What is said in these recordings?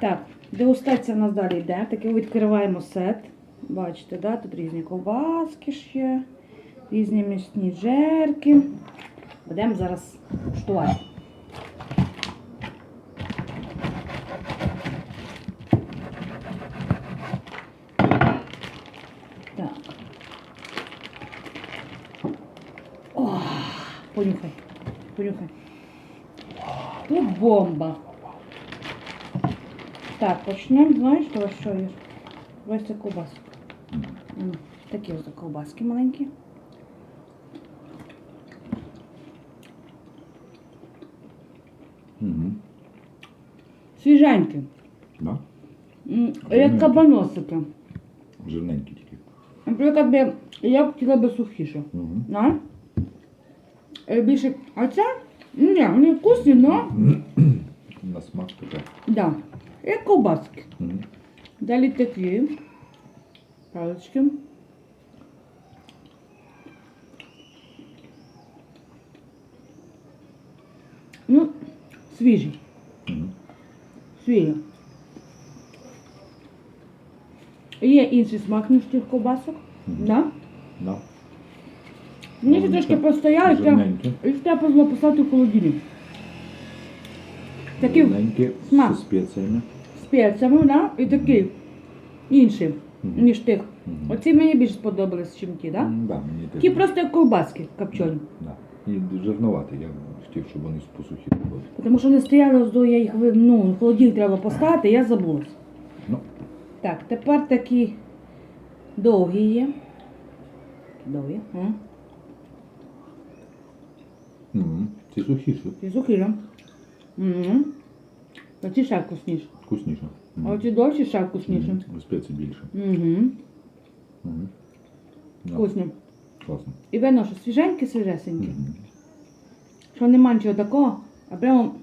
Так, дегустація у нас далі йде. Таке відкриваємо сет. Бачите, да? тут різні ковбаски ще, різні м'ясні жерки. Будемо зараз куштувати. Понюхай. Понюхай. Тут бомба. Так, почнемо, знаєш, то що є? Ось це ковбаски. Такі ось ковбаски маленькі. Угу. Свіженькі. Да? Як кабаносики. Жирненькі тільки. Наприклад, би, я б хотіла би сухіше. Угу. Да? Е, Більше. А це? Ні, вони вкусні, але На смак таке. да. Як ковбаски. Угу. Далі такі. Палички. Ну, свіжі. Угу. Свіжі. Є інший смак, ніж тих ковбасок. Мгм. Да? Да. Мені ще трошки постояли, і треба було поставити в холодильник. Такі Жирненькі смак. зі спеціями. спеціями, да? і такі інші, Мгм. ніж тих. Мгм. Оці мені більше сподобались, чим ті, да? М, Да, мені теж. Ті просто як ковбаски копчені. Да. І жирнувати. Я хотів, щоб вони посухі були. Тому що вони стояли ось до я їх ви- ну, в холодильник треба поставити, я забулась. Ну, Так, тепер такі довгі є. Довгі. М. угу. ці сухіші. Ці сухі. Угу. Оці ще вкусніші. Вкусніше. А оці довші ще вкусніші. Мгм. Спеції більше. Угу. Угу. Да. Вкусні. Класно. І видно, що свіженькі, свіжесенькі. Угу. Що нема нічого такого, а прямо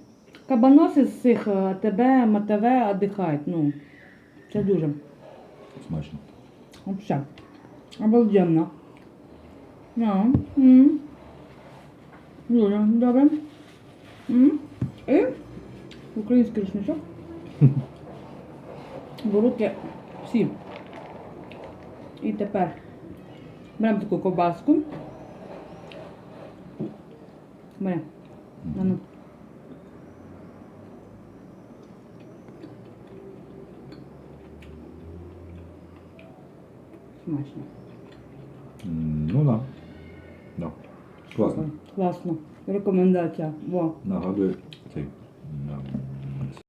кабаноси з цих е, ТБ, МТВ віддихають. Ну, це дуже. Смачно. Вообще. Обалденно. Да. М. Дуже добре. М. І український рушничок. Руки всі. І тепер беремо таку ковбаску. Беремо. А ну. Смачно. Ну да. Да. Класно. Класно. Рекомендація. Во. Нагадує